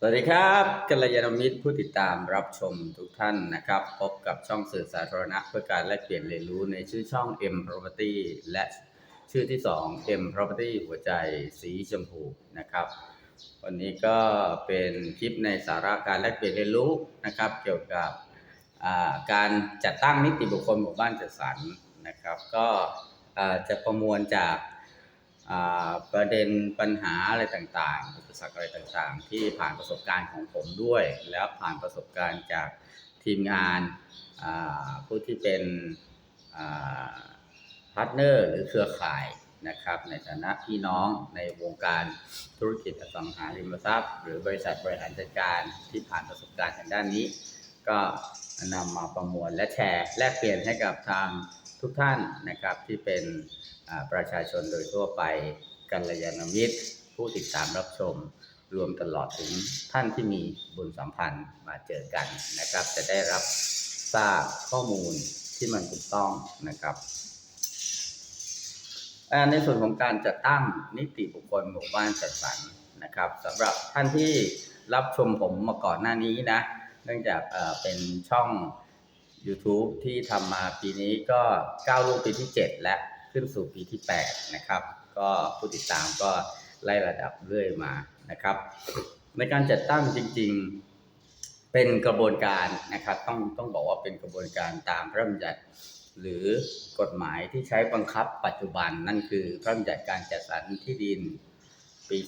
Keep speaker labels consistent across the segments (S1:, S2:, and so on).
S1: สวัสดีครับกัลยาณมิตรผู้ติดตามรับชมทุกท่านนะครับ พบกับช่องสื่อสาธารณะเพื่อการแลกเปลี่ยนเรียนรู้ในชื่อช่อง M Property และชื่อที่ 2 M Property หัวใจสีชมพูนะครับ วันนี้ก็เป็นคลิปในสาระการแลกเปลี่ยนเรียนรู้นะครับ เกี่ยวกับการจัดตั้งนิติบุคคลหมู่บ้านจัดสรรนะครับ ก็จะประมวลจาก ประเด็นปัญหาอะไรต่างๆ อุปสรรคอะไรต่างๆ ที่ผ่านประสบการณ์ของผมด้วย แล้วผ่านประสบการณ์จากทีมงานผู้ที่เป็นพาร์ทเนอร์หรือเครือข่ายนะครับในฐานะพี่น้องในวงการธุรกิจอสังหาริมทรัพย์ หรือบริษัทบริหารจัดการที่ผ่านประสบการณ์ทางด้านนี้ ก็นำมาประมวลและแชร์แลกเปลี่ยนให้กับทาง ทุกท่านนะครับที่เป็นประชาชนโดยทั่วไปกัลยาณมิตร ผู้ติดตามรับชม รวมตลอดถึงท่านที่มีบุญสัมพันธ์มาเจอกันนะครับ จะได้รับทราบข้อมูลที่มันถูกต้องนะครับในส่วนของการจัดตั้งนิติบุคคลหมู่บ้านจัดสรรนะครับสำหรับท่านที่รับชมผมมาก่อนหน้านี้นะ เนื่องจากเป็นช่อง YouTube ที่ทำมาปีนี้ก็ก้าวลูกปีที่ 7 และขึ้นสู่ปีที่ 8 นะครับ ก็ผู้ติดตามก็ไล่ระดับเรื่อยมานะครับ ในการจัดตั้งจริง ๆเป็นกระบวนการนะครับ ต้องต้องบอกว่าเป็นกระบวนการตามพระราชบัญญัติหรือกฎหมายที่ใช้บังคับปัจจุบันนั่นคือพระราชบัญญัติการจัดสรรที่ดิน ปี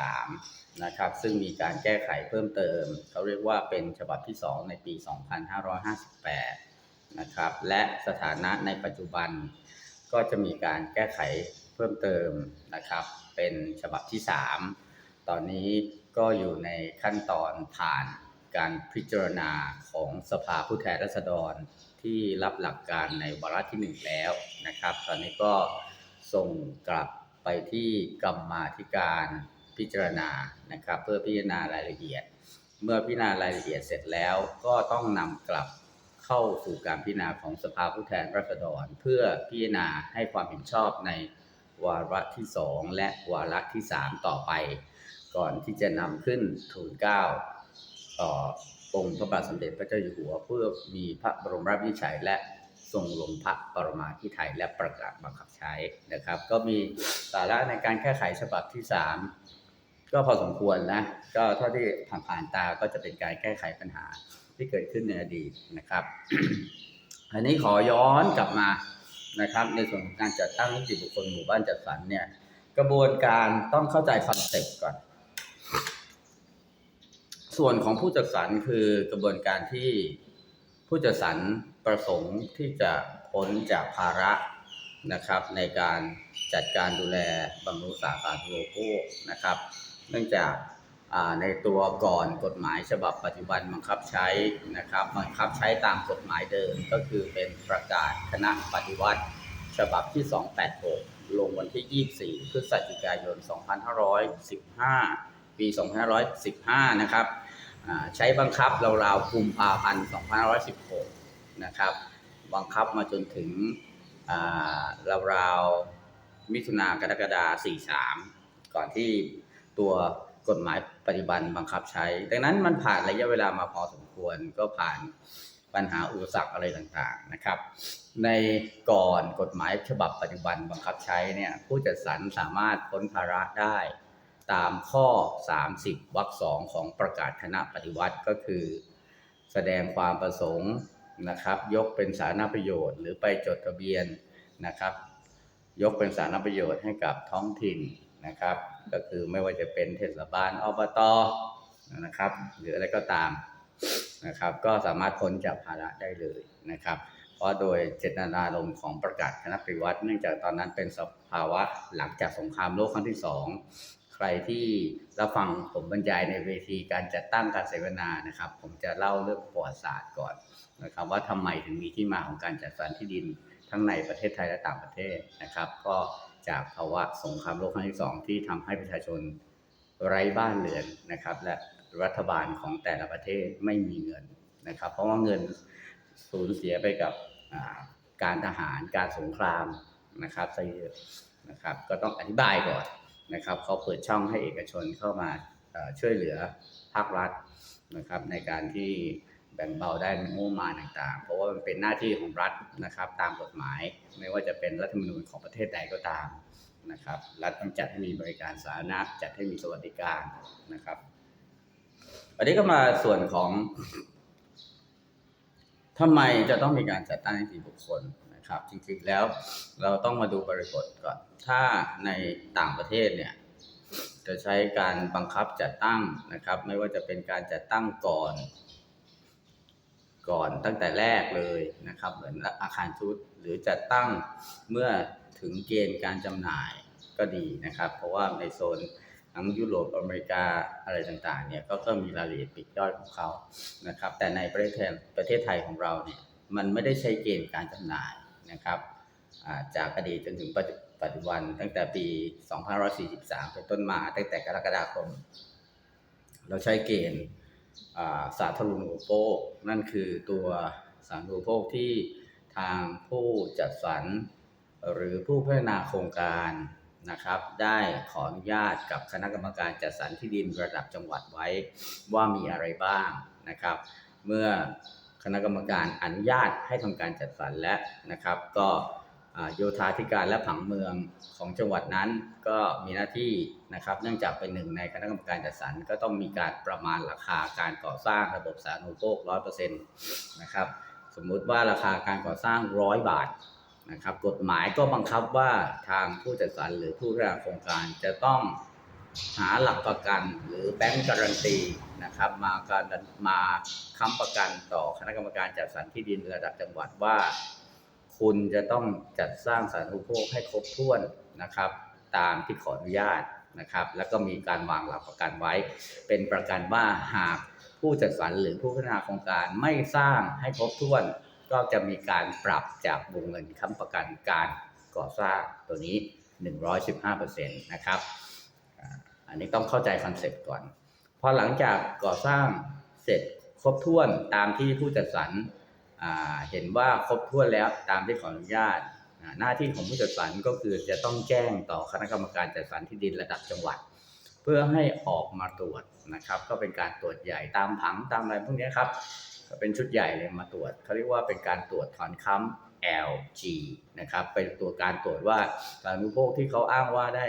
S1: 2543 นะครับ ซึ่งมีการแก้ไขเพิ่มเติม เขาเรียกว่าเป็นฉบับที่ 2 ในปี 2558 นะครับ และสถานะในปัจจุบันก็จะมีการแก้ไขเพิ่มเติมนะครับ เป็นฉบับที่ 3 ตอนนี้ก็อยู่ในขั้นตอนผ่านการพิจารณาของสภาผู้แทนราษฎรที่รับหลักการในวาระที่ 1 แล้วนะครับ ตอนนี้ก็ส่งกลับ ไปที่กรรมาธิการพิจารณานะครับ เพื่อพิจารณารายละเอียด เมื่อพิจารณารายละเอียดเสร็จแล้วก็ต้องนำกลับเข้าสู่การพิจารณาของสภาผู้แทนราษฎร เพื่อพิจารณาให้ความเห็นชอบในวาระที่ 2 และวาระที่ 3 ต่อไป ก่อนที่จะนำขึ้นทูลเก้าต่อองค์พระบาทสมเด็จพระเจ้าอยู่หัว เพื่อมีพระบรมราชวินิจฉัยและ ทรงลงพระปรมาภิไธยและประกาศบังคับใช้นะครับ ก็มีสาระในการแก้ไขฉบับที่ 3 ก็พอสมควรนะก็เท่าที่ผ่านๆตาก็จะเป็นการแก้ไขปัญหาที่เกิดขึ้นในอดีตนะครับ อันนี้ขอย้อนกลับมานะครับ ในส่วนของการจัดตั้งนิติบุคคลหมู่บ้านจัดสรรเนี่ย กระบวนการต้องเข้าใจคอนเซ็ปต์ก่อน ส่วนของผู้จัดสรรคือกระบวนการที่ผู้จัดสรร ประสงค์ที่จะพ้นจากภาระนะครับ ในการจัดการดูแลบำรุงสาธารณูปโภคนะครับ เนื่องจากในตัวก่อนกฎหมายฉบับปัจจุบันบังคับใช้นะครับบังคับใช้ตามกฎหมายเดิมก็คือเป็นประกาศคณะปฏิวัติ ฉบับที่ 286 ลงวันที่ 24 พฤศจิกายน 2515 ปี 2515 นะครับอ่าใช้บังคับราวๆกุมภาพันธ์ 2516 นะครับ บังคับมาจนถึงอ่าราวๆมิถุนากรกฎาคม43 ก่อนที่ตัวกฎหมายปฏิบัติบังคับใช้ ดังนั้นมันผ่านระยะเวลามาพอสมควรก็ผ่านปัญหาอุปสรรคอะไรต่างๆนะครับ ในก่อนกฎหมายฉบับปัจจุบันบังคับใช้เนี่ยผู้จัดสรรสามารถพ้นภาระได้ตามข้อ 30วรรคสองของประกาศคณะปฏิวัติก็คือ แสดงความประสงค์ นะครับ ยกเป็นสาธารณประโยชน์ หรือไปจดทะเบียนนะครับ ยกเป็นสาธารณประโยชน์ให้กับท้องถิ่นนะครับ ก็คือไม่ว่าจะเป็นเทศบาลอบตนะครับ หรืออะไรก็ตามนะครับ ก็สามารถพ้นจากภาระได้เลยนะครับเพราะโดยเจตนารมณ์ของประกาศคณะปฏิวัติ เนื่องจากตอนนั้นเป็นสภาวะหลังจากสงครามโลกครั้งที่สอง ใครที่รับฟังผมบรรยายในเวทีการจัดตั้งการเสวนานะครับ ผมจะเล่าเรื่องประวัติศาสตร์ก่อนนะครับ ว่าทำไมถึงมีที่มาของการจัดสรรที่ดินทั้งในประเทศไทยและต่างประเทศนะครับ ก็จากภาวะสงครามโลกครั้งที่สองที่ทำให้ประชาชนไร้บ้านเรือนนะครับ และรัฐบาลของแต่ละประเทศไม่มีเงินนะครับ เพราะว่าเงินสูญเสียไปกับการทหารการสงครามนะครับซะเยอะนะครับ ก็ต้องอธิบายก่อน นะครับเขาเปิดช่องให้เอกชนเข้ามาช่วยเหลือภาครัฐนะครับในการที่แบ่งเบาได้งบมาต่างๆ เพราะว่ามันเป็นหน้าที่ของรัฐนะครับตามกฎหมาย ไม่ว่าจะเป็นรัฐธรรมนูญของประเทศใดก็ตามนะครับรัฐต้องจัดให้มีบริการสาธารณะจัดให้มีสวัสดิการนะครับอันนี้ก็มาส่วนของทำไมจะต้องมีการจัดตั้งนิติบุคคล นะครับ จริงๆแล้วเราต้องมาดูบริบทก่อน ถ้าในต่างประเทศเนี่ยจะใช้การบังคับจัดตั้งนะครับ ไม่ว่าจะเป็นการจัดตั้งก่อน ก่อนตั้งแต่แรกเลยนะครับ เหมือนอาคารชุดหรือจัดตั้งเมื่อถึงเกณฑ์การจำหน่ายก็ดีนะครับ เพราะว่าในโซนทั้งยุโรปอเมริกาอะไรต่างๆเนี่ยก็ก็มีรายละเอียดปลีกย่อยของเขานะครับ แต่ในประเทศไทยประเทศไทยของเราเนี่ยมันไม่ได้ใช้เกณฑ์การจำหน่าย นะครับจากอดีตจนถึงปัจจุปัจจุบันตั้งแต่ปี 2543 เป็นต้นมาตั้งแต่กรกฎาคม เราใช้เกณฑ์สาธารณูปโภค นั่นคือตัวสาธารณูปโภคที่ทางผู้จัดสรรหรือผู้พัฒนาโครงการนะครับ ได้ขออนุญาตกับคณะกรรมการจัดสรรที่ดินระดับจังหวัดไว้ว่ามีอะไรบ้างนะครับ เมื่อ คณะกรรมการอนุญาตให้ทำการจัดสรรและนะครับ ก็โยธาธิการและผังเมืองของจังหวัดนั้น ก็มีหน้าที่นะครับ เนื่องจากเป็นหนึ่งในคณะกรรมการจัดสรรก็ต้องมีการประมาณราคาการก่อสร้างระบบสาธารณูปโภคร้อยเปอร์เซ็นต์นะครับ สมมุติว่าราคาการก่อสร้างร้อยบาทนะครับ กฎหมายก็บังคับว่าทางผู้จัดสรรหรือผู้ร่างโครงการจะต้อง หาหลักประกันหรือแบงก์การันตีนะครับมาการมาค้ำประกันต่อคณะกรรมการจัดสรรที่ดินระดับจังหวัดว่า คุณจะต้องจัดสร้างสาธารณูปโภคให้ครบถ้วนนะครับ ตามที่ขออนุญาตนะครับ แล้วก็มีการวางหลักประกันไว้ เป็นประกันว่าหากผู้จัดสรรหรือผู้พัฒนาโครงการไม่สร้างให้ครบถ้วน ก็จะมีการปรับจากวงเงินค้ำประกันการก่อสร้างตัวนี้ 115%นะครับ อันนี้ต้องเข้าใจคอนเซ็ปต์ก่อน พอหลังจากก่อสร้างเสร็จครบถ้วนตามที่ผู้จัดสรรเห็นว่าครบถ้วนแล้วตามที่ขออนุญาต หน้าที่ของผู้จัดสรรก็คือจะต้องแจ้งต่อคณะกรรมการจัดสรรที่ดินระดับจังหวัด เพื่อให้ออกมาตรวจนะครับ ก็เป็นการตรวจใหญ่ตามผังตามอะไรพวกนี้ครับเป็นชุดใหญ่เลยมาตรวจเขาเรียกว่าเป็นการตรวจถอนค้ำ LG นะครับเป็นตัวการตรวจว่าสารณูปโภคที่เขาอ้างว่าได้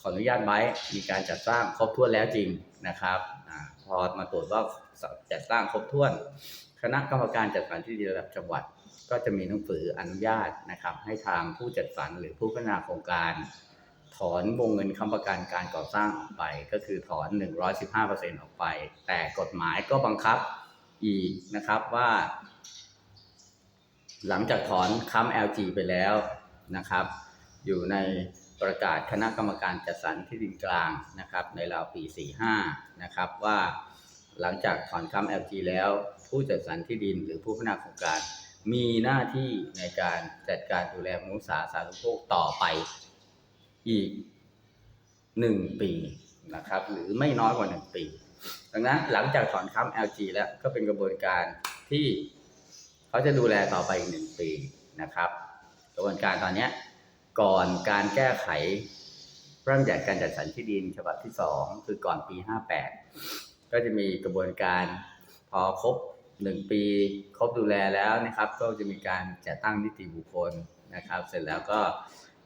S1: ขออนุญาตไว้มีการจัดสร้างครบถ้วนแล้วจริงนะครับอพอมาตรวจว่าจัดสร้างครบถ้วน คณะกรรมการจัดสรรที่ดินระดับจังหวัด ก็จะมีหนังสืออนุญาตนะครับ ให้ทางผู้จัดสรรหรือผู้พัฒนาโครงการ ถอนวงเงินค้ำประกันการก่อสร้างออกไป ก็คือถอน 115%ออกไป แต่กฎหมายก็บังคับอีกนะครับว่า หลังจากถอนค้ำ LG ไปแล้วนะครับ อยู่ใน ประกาศคณะกรรมการจัดสรรที่ดินกลางนะครับ ในราวปี 45 นะครับ ว่าหลังจากถอนค้ำ LG แล้ว ผู้จัดสรรที่ดินหรือผู้พัฒนาโครงการ มีหน้าที่ในการจัดการดูแลมนุษยสาธารณูปโภคต่อไปอีก 1 ปีนะครับ หรือไม่น้อยกว่า 1 ปี ดังนั้นหลังจากถอนค้ำ LG แล้วก็เป็นกระบวนการที่เขาจะดูแลต่อไปอีกหนึ่งปีนะครับ กระบวนการตอนนี้ ก่อนการแก้ไขพระราชบัญญัติการจัดสรรที่ดินฉบับที่2คือก่อนปี 58 ก็จะมีกระบวนการพอครบ1ปีครบดูแลแล้วนะครับ ก็จะมีการจัดตั้งนิติบุคคลนะครับ เสร็จแล้วก็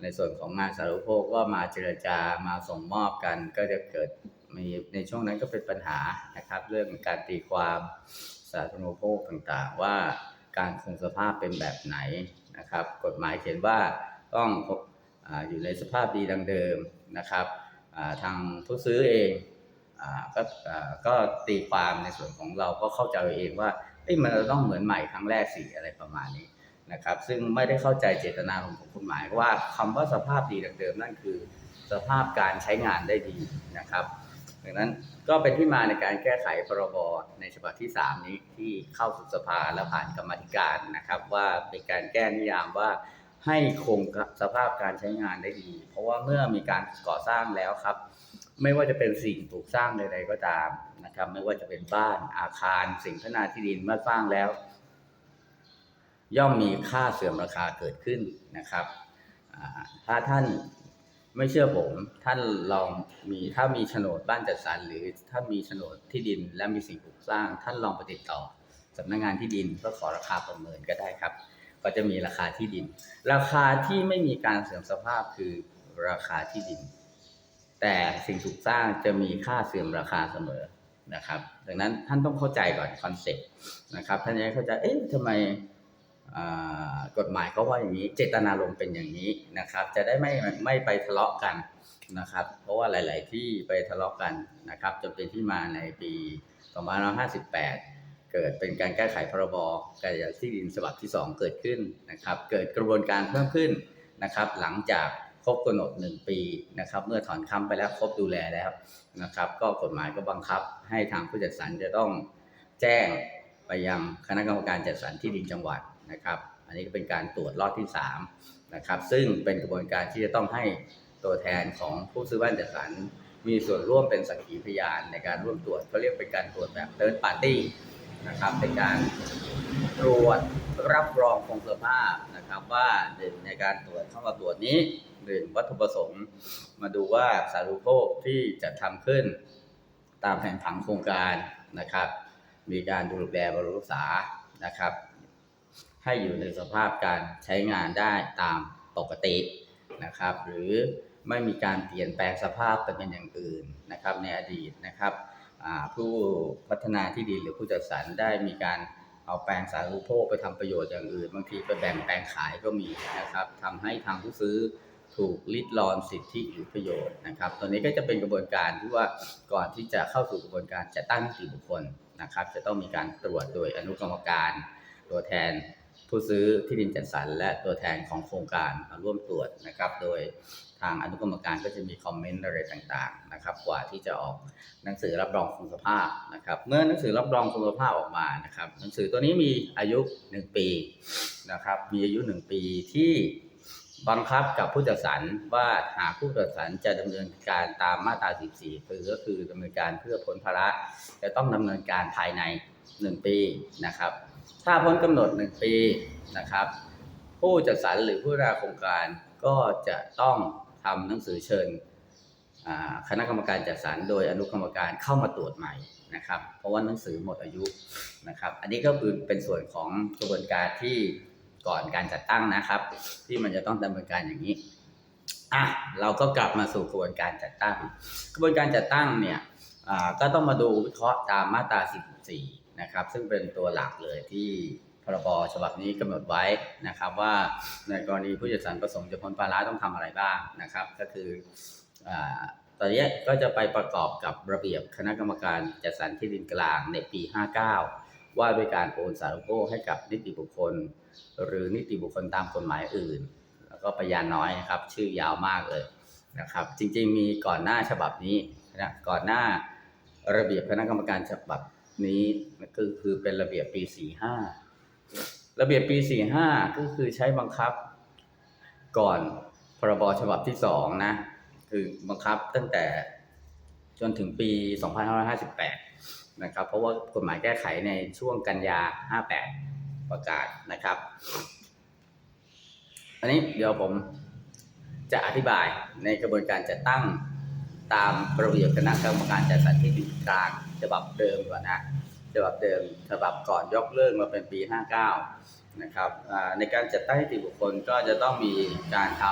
S1: ในส่วนของงานสาธารณูปโภคก็มาเจรจามาส่งมอบกัน ก็จะเกิดมีในช่วงนั้นก็เป็นปัญหานะครับ เรื่องการตีความสาธารณูปโภคต่างๆ ว่าการคงสภาพเป็นแบบไหนนะครับ กฎหมายเขียนว่า ต้องออยู่ในสภาพดีดังเดิมนะครับทางผู้ซื้อเองก็ก็ตีความในส่วนของเราก็เข้าใจเองว่ามันจะต้องเหมือนใหม่ครั้งแรกสิอะไรประมาณนี้นะครับ ซึ่งไม่ได้เข้าใจเจตนาของกฎหมายว่าคำว่าสภาพดีดังเดิมนั่นคือ สภาพการใช้งานได้ดีนะครับดังนั้นก็เป็นที่มาในการแก้ไขพรบในฉบับที่ 3 นี้ที่เข้าสู่สภาและผ่านกรรมธิการนะครับ ว่าเป็นการแก้นิยามว่า ให้คงสภาพการใช้งานได้ดี เพราะว่าเมื่อมีการก่อสร้างแล้วครับ ไม่ว่าจะเป็นสิ่งปลูกสร้างใดๆก็ตามนะครับ ไม่ว่าจะเป็นบ้านอาคาร สิ่งพัฒนาที่ดินเมื่อสร้างแล้ว ย่อมมีค่าเสื่อมราคาเกิดขึ้นนะครับถ้าท่านไม่เชื่อผม ท่านลองมีถ้ามีโฉนดบ้านจัดสรรหรือถ้ามีโฉนดที่ดินและมีสิ่งปลูกสร้าง ท่านลองไปติดต่อสำนักงานที่ดินเพื่อขอราคาประเมินก็ได้ครับ ก็จะมีราคาที่ดิน ราคาที่ไม่มีการเสื่อมสภาพคือราคาที่ดิน แต่สิ่งปลูกสร้างจะมีค่าเสื่อมราคาเสมอนะครับ ดังนั้นท่านต้องเข้าใจก่อนคอนเซ็ปต์นะครับ ท่านจะเข้าใจเอ๊ะทำไมกฎหมายเขาว่าอย่างนี้ เจตนารมณ์เป็นอย่างนี้นะครับ จะได้ไม่ไม่ไปทะเลาะกันนะครับ เพราะว่าหลาย ๆ ที่ไปทะเลาะกันนะครับจนเป็นที่มาในปี 2558 เกิดเป็นการแก้ไขพรบการจัดที่ดินฉบับที่ 2 เกิดขึ้นนะครับ เกิดกระบวนการเพิ่มขึ้นนะครับ หลังจากครบกำหนด 1 ปีนะครับ เมื่อถอนคำไปแล้วครบดูแลแล้วนะครับ ก็กฎหมายก็บังคับให้ทางผู้จัดสรรจะต้องแจ้งไปยังคณะกรรมการจัดสรรที่ดินจังหวัดนะครับ อันนี้ก็เป็นการตรวจรอบที่3นะครับ ซึ่งเป็นกระบวนการที่จะต้องให้ตัวแทนของผู้ซื้อบ้านจัดสรรมีส่วนร่วมเป็นสักขีพยานในการร่วมตรวจเขาเรียกเป็นการตรวจแบบ third party นะครับเป็นการตรวจรับรองคงสภาพนะครับว่าหนึ่งในการตรวจเข้ามาตรวจนี้หนึ่งวัตถุประสงค์ มาดูว่าสารณูปโภคที่จะทำขึ้น ตามแผนผังโครงการนะครับ มีการดูแลบำรุงรักษานะครับ ให้อยู่ในสภาพการใช้งานได้ตามปกตินะครับ หรือไม่มีการเปลี่ยนแปลงสภาพเป็นอย่างอื่นนะครับในอดีตนะครับ ผู้พัฒนาที่ดินหรือผู้จัดสรรได้มีการเอาแปลงสาธารณูปโภคไปทำประโยชน์อย่างอื่น บางทีไปแบ่งแปลงขายก็มีนะครับทำให้ทางผู้ซื้อถูกลิดรอนสิทธิหรือประโยชน์นะครับ ตัวนี้ก็จะเป็นกระบวนการที่ว่าก่อนที่จะเข้าสู่กระบวนการจัดตั้งนิติบุคคลนะครับ จะต้องมีการตรวจโดยอนุกรรมการตัวแทน ผู้ซื้อที่ดินจัดสรรและตัวแทนของโครงการมาร่วมตรวจนะครับ โดยทางอนุกรรมการก็จะมีคอมเมนต์อะไรต่างๆนะครับ กว่าที่จะออกหนังสือรับรองคงสภาพนะครับ เมื่อหนังสือรับรองคงสภาพออกมานะครับ หนังสือตัวนี้มีอายุ 1 ปีนะครับ มีอายุ 1 ปีที่บังคับกับผู้จัดสรรว่าหากผู้จัดสรรจะดำเนินการตามมาตรา 14 คือก็คือดำเนินการเพื่อพ้นภาระจะต้องดำเนินการภายใน 1 ปีนะครับ ถ้าพ้นกำหนด 1 ปีนะครับ ผู้จัดสรรหรือผู้ราโครงการก็จะต้องทำหนังสือเชิญคณะกรรมการจัดสรรโดยอนุกรรมการเข้ามาตรวจใหม่นะครับ เพราะว่าหนังสือหมดอายุนะครับ อันนี้ก็คือเป็นส่วนของกระบวนการที่ก่อนการจัดตั้งนะครับ ที่มันจะต้องดำเนินการอย่างนี้อะเราก็กลับมาสู่กระบวนการจัดตั้ง กระบวนการจัดตั้งเนี่ยอ่าก็ต้องมาดูวิเคราะห์ตามมาตรา44 นะครับ ซึ่งเป็นตัวหลักเลยที่พรบฉบับนี้กำหนดไว้นะครับ ว่าในกรณีผู้จัดสรรประสงค์จะพ้นภาระต้องทำอะไรบ้างนะครับ ก็คือตอนนี้ก็จะไปประกอบกับระเบียบคณะกรรมการจัดสรรที่ดินกลางในปี 59 ว่าด้วยการโอนสาธารณโภคให้กับนิติบุคคล หรือนิติบุคคลตามกฎหมายอื่น แล้วก็พยานน้อยนะครับ ชื่อยาวมากเลยนะครับ จริงๆมีก่อนหน้าฉบับนี้นะก่อนหน้าระเบียบคณะกรรมการฉบับ นี้ก็คือเป็นระเบียบปี45ระเบียบปี45ก็คือใช้บังคับ ก่อนพรบฉบับที่2นะ คือบังคับตั้งแต่จนถึงปี 2558 นะครับ เพราะว่ากฎหมายแก้ไขในช่วงกันยา 58 ประกาศนะครับ อันนี้เดี๋ยวผมจะอธิบายในกระบวนการจัดตั้ง ตามระเบียบคณะกรรมการจัดสรรที่ดินกลางฉบับเดิมก่อนนะฉบับเดิมฉบับก่อนยกเลิกมาเป็นปี 59 นะครับในการจัดตั้งนิติบุคคลก็จะต้องมีการท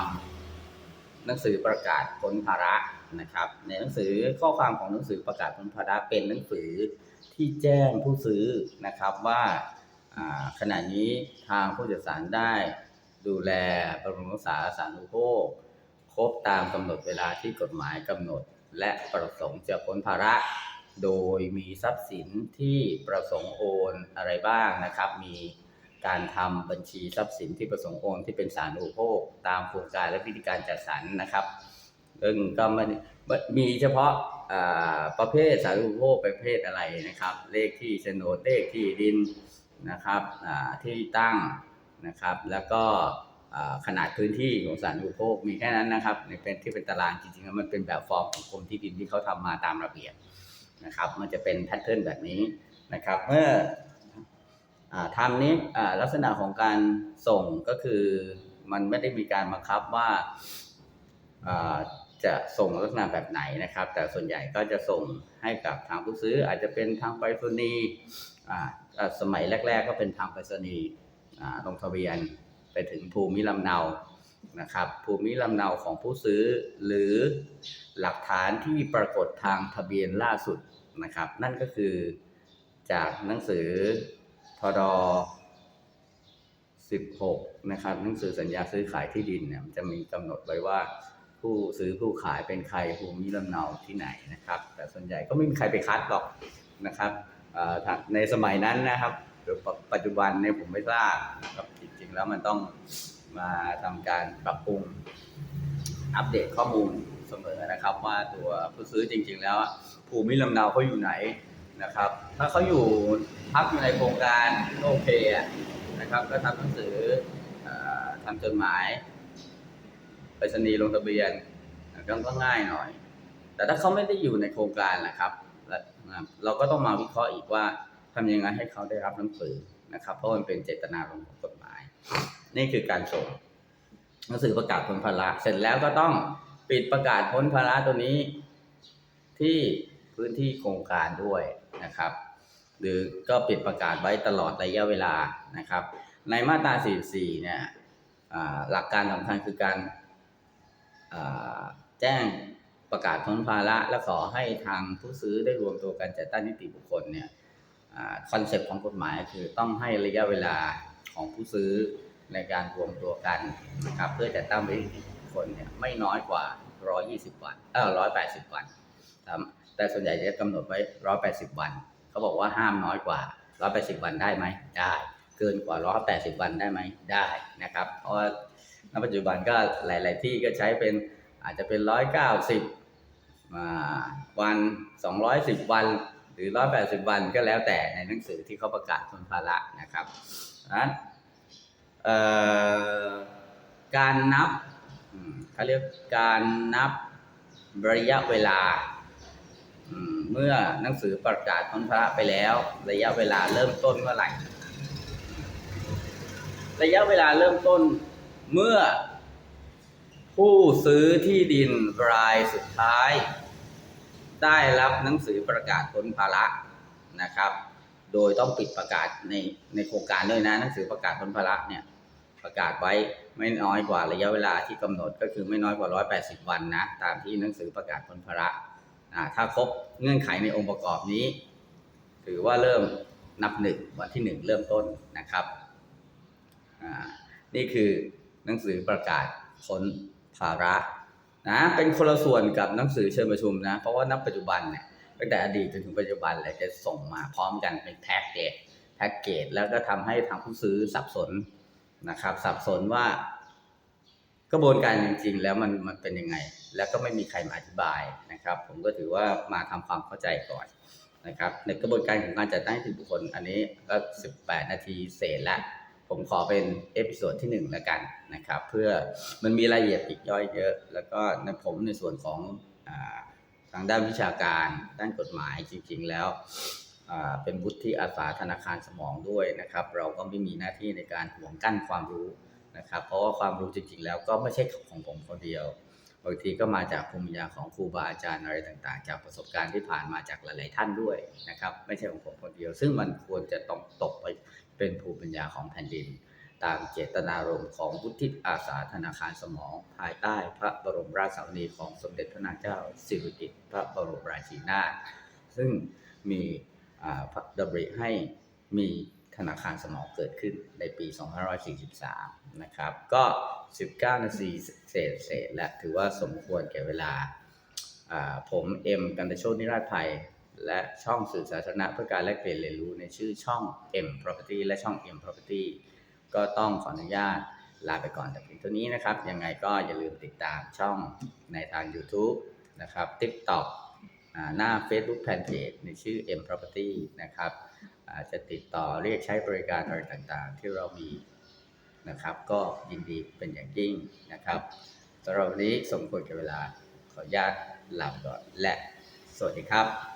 S1: ำหนังสือประกาศพ้นภาระนะครับ ในหนังสือข้อความของหนังสือประกาศพ้นภาระเป็นหนังสือที่แจ้งผู้ซื้อนะครับว่าขณะนี้ทางผู้จัดสรรได้ดูแลบำรุงรักษาสารณูปโภคครบตามกำหนดเวลาที่กฎหมายกำหนด และประสงค์จะพ้นภาระ โดยมีทรัพย์สินที่ประสงค์โอนอะไรบ้างนะครับ มีการทำบัญชีทรัพย์สินที่ประสงค์โอนที่เป็นสารณูปโภค ตามโครงการและวิธีการจัดสรรนะครับซึ่งก็ม่ไม่มีเฉพาะประเภทสารณูปโภคประเภทอะไรนะครับ เลขที่โฉนดเลขที่ดินนะครับที่ตั้งนะครับ แล้วก็ ขนาดพื้นที่ของสารณูปโภคมีแค่นั้นนะครับในเป็นที่เป็นตารางจริงๆแล้วมันเป็นแบบฟอร์มของกรมที่ดินที่เขาทำมาตามระเบียบนะครับ มันจะเป็นแพทเทิร์นแบบนี้นะครับ เมื่ออ่าทำนี้ลักษณะของการส่งก็คือมันไม่ได้มีการบังคับว่าจะส่งลักษณะแบบไหนนะครับ แต่ส่วนใหญ่ก็จะส่งให้กับทางผู้ซื้อ อาจจะเป็นทางไปรษณีย์สมัยแรก ๆ ก็เป็นทางไปรษณีย์ลงทะเบียน ไปถึงภูมิลำเนานะครับภูมิลำเนาของผู้ซื้อ หรือหลักฐานที่ปรากฏทางทะเบียนล่าสุดนะครับ นั่นก็คือจากหนังสือทด16 นะครับ หนังสือสัญญาซื้อขายที่ดินเนี่ยมันจะมีกำหนดไว้ว่าผู้ซื้อผู้ขายเป็นใครภูมิลำเนาที่ไหนนะครับ แต่ส่วนใหญ่ก็ไม่มีใครไปคัดหรอกนะครับในสมัยนั้นนะครับ หรือปัจจุบันเนี่ยผมไม่ทราบครับจริงๆ แล้วมันต้องมาทำการปรับปรุงอัปเดตข้อมูลเสมอนะครับ ว่าตัวผู้ซื้อจริง ๆ แล้วภูมิลำเนาเขาอยู่ไหนนะครับ ถ้าเขาอยู่พักอยู่ในโครงการโอเคนะครับก็ทำหนังสือทำจดหมายไปรษณีย์ลงทะเบียนก็ก็ง่ายหน่อย แต่ถ้าเขาไม่ได้อยู่ในโครงการนะครับเราก็ต้องมาวิเคราะห์อีกว่า ทำยังไงให้เขาได้รับหนังสือนะครับ เพราะมันเป็นเจตนาของกฎหมาย นี่คือการส่งหนังสือประกาศพ้นภาระเสร็จแล้วก็ต้องปิดประกาศพ้นภาระตัวนี้ ที่พื้นที่โครงการด้วยนะครับ หรือก็ปิดประกาศไว้ตลอดระยะเวลานะครับ ในมาตรา 44 เนี่ยอ่าหลักการสำคัญคือการแจ้งประกาศพ้นภาระและขอให้ทางผู้ซื้อได้รวมตัวกันจัดตั้งนิติบุคคลเนี่ย คอนเซปต์ของกฎหมายคือต้องให้ระยะเวลาของผู้ซื้อในการรวมตัวกันนะครับเพื่อจัดตั้งนิติบุคคลเนี่ยไม่น้อยกว่า 120 วันเออ180 วันครับแต่ส่วนใหญ่จะกำหนดไว้ 180 วัน เขาบอกว่าห้ามน้อยกว่า 180 วันได้ไหมได้ เกินกว่า 180 วันได้ไหมได้นะครับ เพราะณปัจจุบันก็หลาย ๆ ที่ก็ใช้เป็นอาจจะเป็น 190อ่าวัน 210 วัน หรือ 180 วันก็แล้วแต่ในหนังสือที่เขาประกาศพ้นภาระนะครับนั้นการนับเขาเรียกการนับระยะเวลา เมื่อหนังสือประกาศพ้นภาระไปแล้ว ระยะเวลาเริ่มต้นเมื่อไหร่ ระยะเวลาเริ่มต้นเมื่อผู้ซื้อที่ดินรายสุดท้าย ได้รับหนังสือประกาศพ้นภาระนะครับ โดยต้องปิดประกาศในในโครงการด้วยนะหนังสือประกาศพ้นภาระเนี่ยประกาศไว้ไม่น้อยกว่าระยะเวลาที่กำหนดก็คือไม่น้อยกว่า 180 วันนะตามที่หนังสือประกาศพ้นภาระถ้าครบเงื่อนไขในองค์ประกอบนี้ ถือว่าเริ่มนับหนึ่งวันที่หนึ่งเริ่มต้นนะครับนี่คือหนังสือประกาศพ้นภาระ นะเป็นคนละส่วนกับหนังสือเชิญประชุมนะเพราะว่าณปัจจุบันเนี่ยตั้งแต่อดีตจนถึงปัจจุบันเลยจะส่งมาพร้อมกันเป็นแพ็กเกจแพ็กเกจแล้วก็ทำให้ทางผู้ซื้อสับสนนะครับ สับสนว่ากระบวนการจริง ๆ แล้วมันมันเป็นยังไง แล้วก็ไม่มีใครมาอธิบายนะครับ ผมก็ถือว่ามาทำความเข้าใจก่อนนะครับ ในกระบวนการของการจัดตั้งนิติบุคคลอันนี้ก็ 18 นาทีเศษละ ผมขอเป็นเอพิโซดที่ 1 แล้วกันนะครับ เพื่อมันมีรายละเอียดปลีกย่อยเยอะ แล้วก็ในผมในส่วนของอทางด้านวิชาการด้านกฎหมายจริง ๆ แล้วเป็นวุฒิอาสาธนาคารสมองด้วยนะครับ เราก็ไม่มีหน้าที่ในการห่วงกั้นความรู้นะครับ เพราะว่าความรู้จริง ๆ แล้วก็ไม่ใช่ของผมคนเดียวบางทีก็มาจากภูมิปัญญาของครูบาอาจารย์อะไรต่างๆ จากประสบการณ์ที่ผ่านมาจากหลาย ๆ ท่านด้วยนะครับ ไม่ใช่ของผมคนเดียว ซึ่งมันควรจะต้องตกไป เป็นภูมิปัญญาของแผ่นดิน ตามเจตนารมณ์ของวุฒิอาสาธนาคารสมอง ภายใต้พระบรมราชสานีของสมเด็จพระนางเจ้าสิริกิติ์พระบรมราชินีนาถซึ่งมีอ่าพระดำริให้มีธนาคารสมองเกิดขึ้นในปี 2543 นะครับ ก็ 19 นาทีเศษเศษและถือว่าสมควรแก่เวลาอ่าผมเอ็มกันตโชตนิราชภัย และช่องสื่อสาธารณะเพื่อการแลกเปลี่ยนเรียนรู้ในชื่อช่อง M Property และช่อง M Property ก็ต้องขออนุญาตลาไปก่อนแต่เพียงเท่านี้นะครับ ยังไงก็อย่าลืมติดตามช่องในทาง YouTube นะครับ TikTok อ่าหน้า Facebook Fanpage ในชื่อ M Property นะครับจจะติดต่อเรียกใช้บริการอะไรต่างๆ ที่เรามีนะครับ ก็ยินดีเป็นอย่างยิ่งนะครับสำหรับวันนี้สมควรกับเวลาขออนุญาตลาไปก่อนและสวัสดีครับ